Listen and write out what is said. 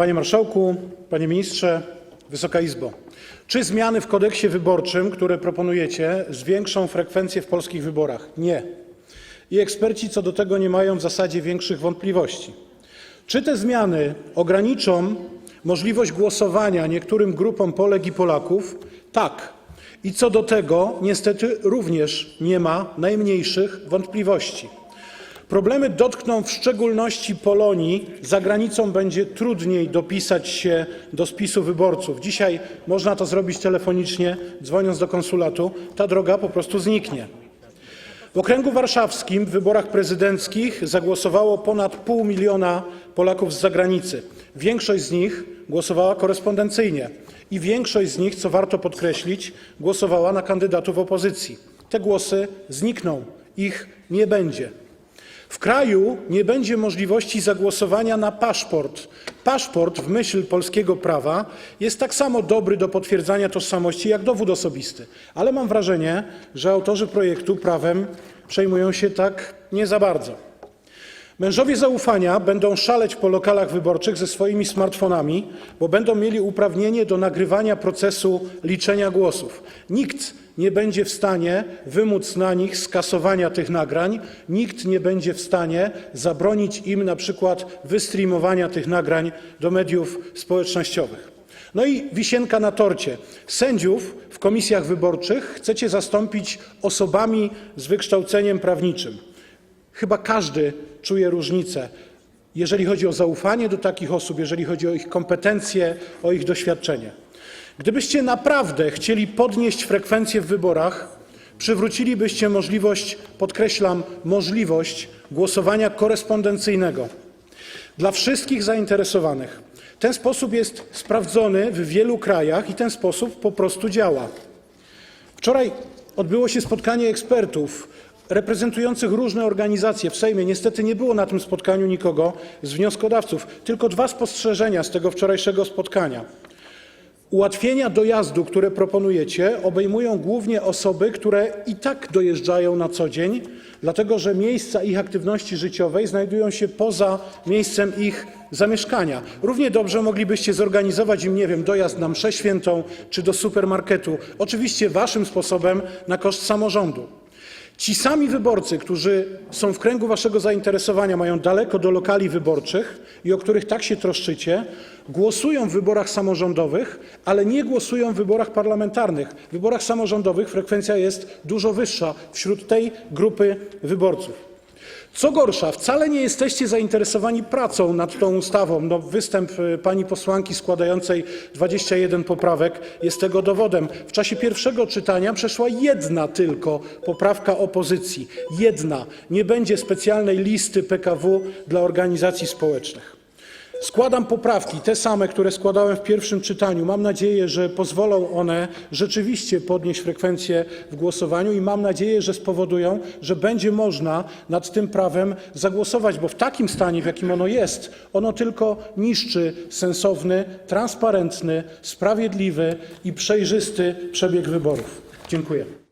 Panie Marszałku, Panie Ministrze, Wysoka Izbo! Czy zmiany w Kodeksie wyborczym, które proponujecie, zwiększą frekwencję w polskich wyborach? Nie. I eksperci co do tego nie mają w zasadzie większych wątpliwości. Czy te zmiany ograniczą możliwość głosowania niektórym grupom Polek i Polaków? Tak. I co do tego niestety również nie ma najmniejszych wątpliwości. Problemy dotkną w szczególności Polonii. Za granicą będzie trudniej dopisać się do spisu wyborców. Dzisiaj można to zrobić telefonicznie, dzwoniąc do konsulatu. Ta droga po prostu zniknie. W okręgu warszawskim w wyborach prezydenckich zagłosowało ponad pół miliona Polaków z zagranicy. Większość z nich głosowała korespondencyjnie i większość z nich, co warto podkreślić, głosowała na kandydatów opozycji. Te głosy znikną, ich nie będzie. W kraju nie będzie możliwości zagłosowania na paszport. Paszport w myśl polskiego prawa jest tak samo dobry do potwierdzania tożsamości jak dowód osobisty, ale mam wrażenie, że autorzy projektu prawem przejmują się tak nie za bardzo. Mężowie zaufania będą szaleć po lokalach wyborczych ze swoimi smartfonami, bo będą mieli uprawnienie do nagrywania procesu liczenia głosów. Nie będzie w stanie wymóc na nich skasowania tych nagrań, nikt nie będzie w stanie zabronić im na przykład wystreamowania tych nagrań do mediów społecznościowych. No i wisienka na torcie. Sędziów w komisjach wyborczych chcecie zastąpić osobami z wykształceniem prawniczym. Chyba każdy czuje różnicę, jeżeli chodzi o zaufanie do takich osób, jeżeli chodzi o ich kompetencje, o ich doświadczenie. Gdybyście naprawdę chcieli podnieść frekwencję w wyborach, przywrócilibyście możliwość, podkreślam, możliwość głosowania korespondencyjnego dla wszystkich zainteresowanych. Ten sposób jest sprawdzony w wielu krajach i ten sposób po prostu działa. Wczoraj odbyło się spotkanie ekspertów reprezentujących różne organizacje w Sejmie. Niestety nie było na tym spotkaniu nikogo z wnioskodawców. Tylko dwa spostrzeżenia z tego wczorajszego spotkania. Ułatwienia dojazdu, które proponujecie, obejmują głównie osoby, które i tak dojeżdżają na co dzień, dlatego że miejsca ich aktywności życiowej znajdują się poza miejscem ich zamieszkania. Równie dobrze moglibyście zorganizować im, nie wiem, dojazd na mszę świętą czy do supermarketu, oczywiście waszym sposobem na koszt samorządu. Ci sami wyborcy, którzy są w kręgu waszego zainteresowania, mają daleko do lokali wyborczych i o których tak się troszczycie, głosują w wyborach samorządowych, ale nie głosują w wyborach parlamentarnych. W wyborach samorządowych frekwencja jest dużo wyższa wśród tej grupy wyborców. Co gorsza, wcale nie jesteście zainteresowani pracą nad tą ustawą. No, występ y, pani posłanki składającej 21 poprawek jest tego dowodem. W czasie pierwszego czytania przeszła jedna tylko poprawka opozycji. Jedna. Nie będzie specjalnej listy PKW dla organizacji społecznych. Składam poprawki, te same, które składałem w pierwszym czytaniu. Mam nadzieję, że pozwolą one rzeczywiście podnieść frekwencję w głosowaniu i mam nadzieję, że spowodują, że będzie można nad tym prawem zagłosować, bo w takim stanie, w jakim ono jest, ono tylko niszczy sensowny, transparentny, sprawiedliwy i przejrzysty przebieg wyborów. Dziękuję.